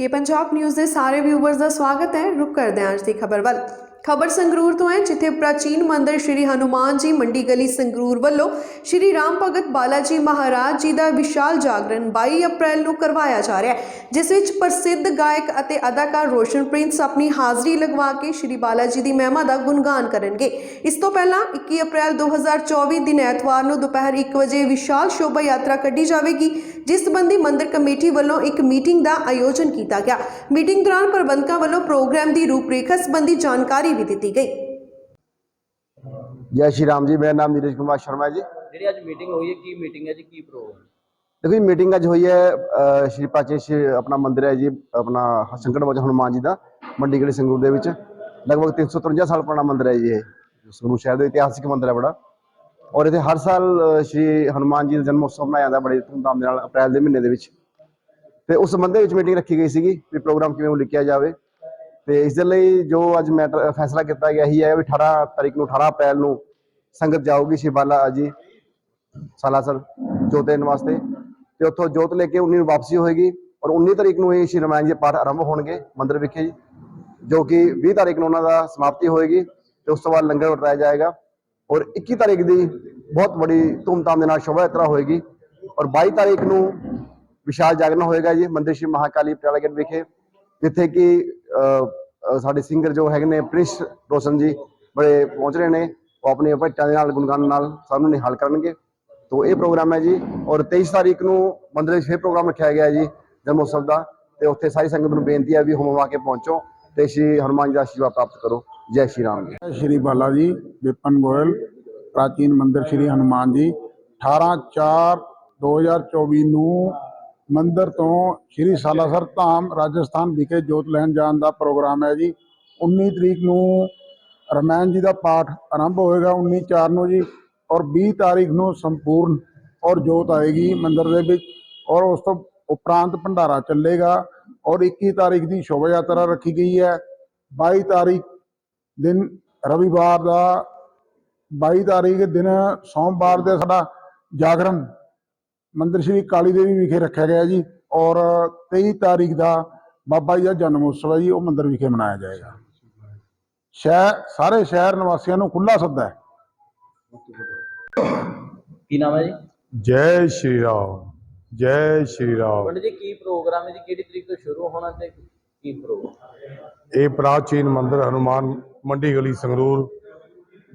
ਕਿ ਪੰਜਾਬ ਨਿਊਜ਼ ਦੇ ਸਾਰੇ ਵਿਊਵਰਸ ਦਾ ਸਵਾਗਤ ਹੈ। ਰੁਕ ਕਰਦੇ ਹਾਂ ਅੱਜ ਦੀ ਖਬਰ ਵੱਲ। ਖਬਰ ਸੰਗਰੂਰ ਤੋਂ ਹੈ, ਜਿੱਥੇ ਪ੍ਰਾਚੀਨ ਮੰਦਿਰ ਸ਼੍ਰੀ ਹਨੂਮਾਨ ਜੀ ਮੰਡੀ ਗਲੀ ਸੰਗਰੂਰ ਵੱਲੋਂ ਸ਼੍ਰੀ ਰਾਮ ਭਗਤ ਬਾਲਾਜੀ ਮਹਾਰਾਜ ਜੀ ਦਾ ਵਿਸ਼ਾਲ ਜਾਗਰਣ 22 ਅਪ੍ਰੈਲ ਨੂੰ ਕਰਵਾਇਆ ਜਾ ਰਿਹਾ ਹੈ, ਜਿਸ ਵਿੱਚ ਪ੍ਰਸਿੱਧ ਗਾਇਕ ਅਤੇ ਅਦਾਕਾਰ ਰੋਸ਼ਨ ਪ੍ਰਿੰਸ ਆਪਣੀ ਹਾਜ਼ਰੀ ਲਗਵਾ ਕੇ ਸ਼੍ਰੀ ਬਾਲਾਜੀ ਦੀ ਮਹਿਮਾ ਦਾ ਗੁਣਗਾਨ ਕਰਨਗੇ। ਇਸ ਤੋਂ ਪਹਿਲਾਂ 21 ਅਪ੍ਰੈਲ 2024 ਦਿਨ ਐਤਵਾਰ ਨੂੰ ਦੁਪਹਿਰ 1 ਵਜੇ ਵਿਸ਼ਾਲ ਸ਼ੋਭਾ ਯਾਤਰਾ ਕੱਢੀ ਜਾਵੇਗੀ, ਜਿਸ ਸੰਬੰਧੀ ਮੰਦਿਰ ਕਮੇਟੀ ਵੱਲੋਂ ਇੱਕ ਮੀਟਿੰਗ ਦਾ ਆਯੋਜਨ ਕੀਤਾ ਗਿਆ। ਮੀਟਿੰਗ ਦੌਰਾਨ ਪ੍ਰਬੰਧਕਾਂ ਵੱਲੋਂ ਪ੍ਰੋਗਰਾਮ ਦੀ ਰੂਪਰੇਖਾ ਸੰਬੰਧੀ ਜਾਣਕਾਰੀ ਵੀ ਦਿੱਤੀ ਗਈ। ਜੈ ਸ਼੍ਰੀ ਰਾਮ ਜੀ ਮੇਰਾ ਨਾਮ ਨੀਰਜ ਕੁਮਾਰ ਸ਼ਰਮਾ ਹੈ ਜੀ। ਜਿਹੜੀ ਅੱਜ ਮੀਟਿੰਗ ਹੋਈ ਹੈ ਕੀ ਮੀਟਿੰਗ ਹੈ ਜੀ ਕੀ ਪ੍ਰੋਗਰਾਮ ਦੇਖੋ ਜੀ ਮੀਟਿੰਗ ਅੱਜ ਹੋਈ ਹੈ ਸ਼੍ਰੀ ਸ਼੍ਰੀ ਆਪਣਾ ਮੰਦਿਰ ਹੈ ਜੀ ਆਪਣਾ ਸੰਕਟ ਮੋਚਨ ਹਨੂਮਾਨ ਜੀ ਦਾ ਮੰਡੀ ਗਲੀ ਸੰਗਰੂਰ ਦੇ ਵਿੱਚ। ਲਗਭਗ 353 ਸਾਲ ਪੁਰਾਣਾ ਮੰਦਿਰ ਹੈ ਜੀ ਇਹ ਸੰਗਰੂਰ ਸ਼ਹਿਰ ਦਾ ਇਤਿਹਾਸਿਕ ਮੰਦਿਰ ਹੈ ਬੜਾ। ਔਰ ਇੱਥੇ ਹਰ ਸਾਲ ਸ਼੍ਰੀ ਹਨੂਮਾਨ ਜੀ ਦਾ ਜਨਮ ਉਤਸਵ ਮਨਾਇਆ ਜਾਂਦਾ ਬੜੇ ਧੂਮਧਾਮ ਦੇ ਨਾਲ ਅਪ੍ਰੈਲ ਦੇ ਮਹੀਨੇ ਦੇ ਵਿੱਚ। ਤੇ ਉਸ ਸੰਬੰਧ ਦੇ ਵਿੱਚ ਮੀਟਿੰਗ ਰੱਖੀ ਗਈ ਸੀਗੀ ਵੀ ਪ੍ਰੋਗਰਾਮ ਕਿਵੇਂ ਲਿਖਿਆ ਜਾਵੇ। ਤੇ ਇਸ ਦੇ ਲਈ ਜੋ ਅੱਜ ਮੈਟਰ ਫੈਸਲਾ ਕੀਤਾ ਗਿਆ ਹੀ ਹੈ ਵੀ 18 ਤਾਰੀਖ ਨੂੰ 18 ਅਪ੍ਰੈਲ ਨੂੰ ਸੰਗਤ ਜਾਊਗੀ ਸ਼੍ਰੀ ਬਾਲਾ ਜੀ ਸਾਲਾਸਰ ਜੋਤ ਦੇਣ ਵਾਸਤੇ। ਤੇ ਉੱਥੋਂ ਜੋਤ ਲੈ ਕੇ 19 ਨੂੰ ਵਾਪਸੀ ਹੋਏਗੀ ਔਰ 19 ਤਰੀਕ ਨੂੰ ਇਹ ਸ਼੍ਰੀ ਰਮਾਇਣ ਜੀ ਪਾਠ ਆਰੰਭ ਹੋਣਗੇ ਮੰਦਿਰ ਵਿਖੇ ਜੀ, ਜੋ ਕਿ 20 ਤਾਰੀਖ ਨੂੰ ਉਹਨਾਂ ਦਾ ਸਮਾਪਤੀ ਹੋਏਗੀ ਤੇ ਉਸ ਤੋਂ ਬਾਅਦ ਲੰਗਰ ਵਰਤਾਇਆ ਜਾਏਗਾ ਔਰ 21 ਤਾਰੀਖ ਦੀ ਬਹੁਤ ਬੜੀ ਧੂਮਧਾਮ ਦੇ ਨਾਲ ਸ਼ੋਭਾ ਯਾਤਰਾ ਹੋਏਗੀ ਔਰ 22 ਤਾਰੀਖ ਨੂੰ ਵਿਸ਼ਾਲ ਜਾਗਰਣ ਹੋਏਗਾ ਜੀ ਮੰਦਿਰ ਸ਼੍ਰੀ ਮਹਾਕਾਲੀ ਪਟਿਆਲਾ ਗੇਟ ਵਿਖੇ। ਜਿੱਥੇ ਕਿ ਸਾਡੇ ਸਿੰਗਰ ਜੋ ਹੈਗੇ ਨੇ ਪ੍ਰਿੰਸ ਰੋਸ਼ਨ ਜੀ ਬੜੇ ਪਹੁੰਚ ਰਹੇ ਨੇ, ਉਹ ਆਪਣੇ ਭੱਟਾਂ ਦੇ ਨਾਲ, ਗੁਣਗਾਨ ਨਾਲ ਸਭ ਨੂੰ ਨਿਹਾਲ ਕਰਨਗੇ। ਤੋ ਇਹ ਪ੍ਰੋਗਰਾਮ ਹੈ ਜੀ, ਔਰ 23 ਤਾਰੀਖ ਨੂੰ ਮੰਦਿਰ ਵਿੱਚ ਫਿਰ ਪ੍ਰੋਗਰਾਮ ਰੱਖਿਆ ਗਿਆ ਜੀ ਜਨਮ ਦਾ। ਤੇ ਉੱਥੇ ਸਾਰੀ ਸੰਗਤ ਨੂੰ ਬੇਨਤੀ ਹੈ ਵੀ ਹੁਮ ਆ ਕੇ ਪਹੁੰਚੋ ਤੇ ਸ਼੍ਰੀ ਹਨੂਮਾਨ ਜੀ ਦਾ ਆਸ਼ੀਰਵਾਦ ਪ੍ਰਾਪਤ ਕਰੋ। ਜੈ ਸ਼੍ਰੀ ਰਾਮ ਜੀ। ਸ਼੍ਰੀ ਬਾਲਾ ਜੀ, ਵਿਪਨ ਗੋਇਲ, ਪ੍ਰਾਚੀਨ ਮੰਦਿਰ ਸ਼੍ਰੀ ਹਨੂਮਾਨ ਜੀ 18 4 2024 ਨੂੰ ਮੰਦਿਰ ਤੋਂ ਸ਼੍ਰੀ ਸਾਲਾਸਰ ਧਾਮ ਰਾਜਸਥਾਨ ਵਿਖੇ ਜੋਤ ਲੈਣ ਜਾਣ ਦਾ ਪ੍ਰੋਗਰਾਮ ਹੈ ਜੀ। 19 ਤਰੀਕ ਨੂੰ ਰਮਾਇਣ ਜੀ ਦਾ ਪਾਠ ਆਰੰਭ ਹੋਏਗਾ 19 4 ਨੂੰ ਜੀ ਔਰ 20 ਤਾਰੀਖ ਨੂੰ ਸੰਪੂਰਨ ਔਰ ਜੋਤ ਆਏਗੀ ਮੰਦਿਰ ਦੇ ਵਿੱਚ ਔਰ ਉਸ ਤੋਂ ਉਪਰੰਤ ਭੰਡਾਰਾ ਚੱਲੇਗਾ ਔਰ 21 ਤਾਰੀਖ ਦੀ ਸ਼ੋਭਾ ਯਾਤਰਾ ਰੱਖੀ ਗਈ ਹੈ। 22 ਤਾਰੀਖ ਦਿਨ ਰਵੀਵਾਰ ਦਾ 22 ਤਾਰੀਖ ਦਿਨ ਸੋਮਵਾਰ ਦੇ ਸਾਡਾ ਜਾਗਰਣ ਮੰਦਿਰ ਸ਼੍ਰੀ ਕਾਲੀ ਦੇਵੀ ਵਿਖੇ ਰੱਖਿਆ ਗਿਆ ਜੀ ਔਰ 23 ਤਾਰੀਖ ਦਾ ਬਾਬਾ ਜੀ ਦਾ ਜਨਮ ਉਤਸਵ ਹੈ ਜੀ ਉਹ ਮੰਦਿਰ ਵਿਖੇ ਮਨਾਇਆ ਜਾਏਗਾ। ਸ਼ਹਿਰ ਸਾਰੇ ਸ਼ਹਿਰ ਨਿਵਾਸੀਆਂ ਨੂੰ ਖੁੱਲਾ ਸੱਦਾ ਹੈ। ਕੀ ਨਾਮ ਹੈ ਜੀ? ਜੈ ਸ਼੍ਰੀ ਰਾਮ ਜੈ ਸ਼੍ਰੀ ਰਾਮ। ਪੰਡਿਤ ਜੀ ਕੀ ਪ੍ਰੋਗਰਾਮ ਹੈ ਜੀ? ਕਿਹੜੀ ਤਰੀਕ ਤੋਂ ਸ਼ੁਰੂ ਹੋਣਾ ਤੇ ਕੀ ਪ੍ਰੋਗਰਾਮ? ਇਹ ਪ੍ਰਾਚੀਨ ਮੰਦਿਰ ਹਨੂਮਾਨ ਮੰਡੀ ਗਲੀ ਸੰਗਰੂਰ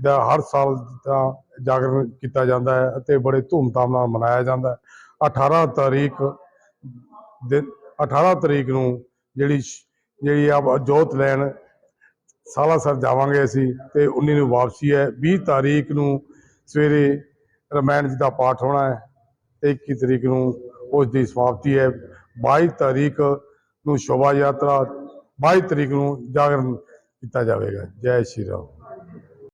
ਦਾ ਹਰ ਸਾਲ ਦਾ ਜਾਗਰਣ ਕੀਤਾ ਜਾਂਦਾ ਹੈ ਅਤੇ ਬੜੇ ਧੂਮਧਾਮ ਨਾਲ ਮਨਾਇਆ ਜਾਂਦਾ ਹੈ। 18 ਤਾਰੀਖ ਦਿਨ 18 ਤਰੀਕ ਨੂੰ ਜਿਹੜੀ ਸ਼- ਜਿਹੜੀ ਆ ਜੋਤ ਲੈਣ ਸਾਲਾਸਰ ਜਾਵਾਂਗੇ ਅਸੀਂ ਤੇ 19 ਨੂੰ ਵਾਪਸੀ ਹੈ। 20 ਤਾਰੀਖ ਨੂੰ ਸਵੇਰੇ ਰਮਾਇਣ ਜੀ ਦਾ ਪਾਠ ਹੋਣਾ ਹੈ ਤੇ 21 ਤਰੀਕ ਨੂੰ ਉਸ ਦੀ ਸਮਾਪਤੀ ਹੈ। 22 ਤਾਰੀਖ ਨੂੰ ਸ਼ੋਭਾ ਯਾਤਰਾ 22 ਤਰੀਕ ਨੂੰ ਜਾਗਰਣ ਕੀਤਾ ਜਾਵੇਗਾ। ਜੈ ਸ਼੍ਰੀ ਰਾਮ।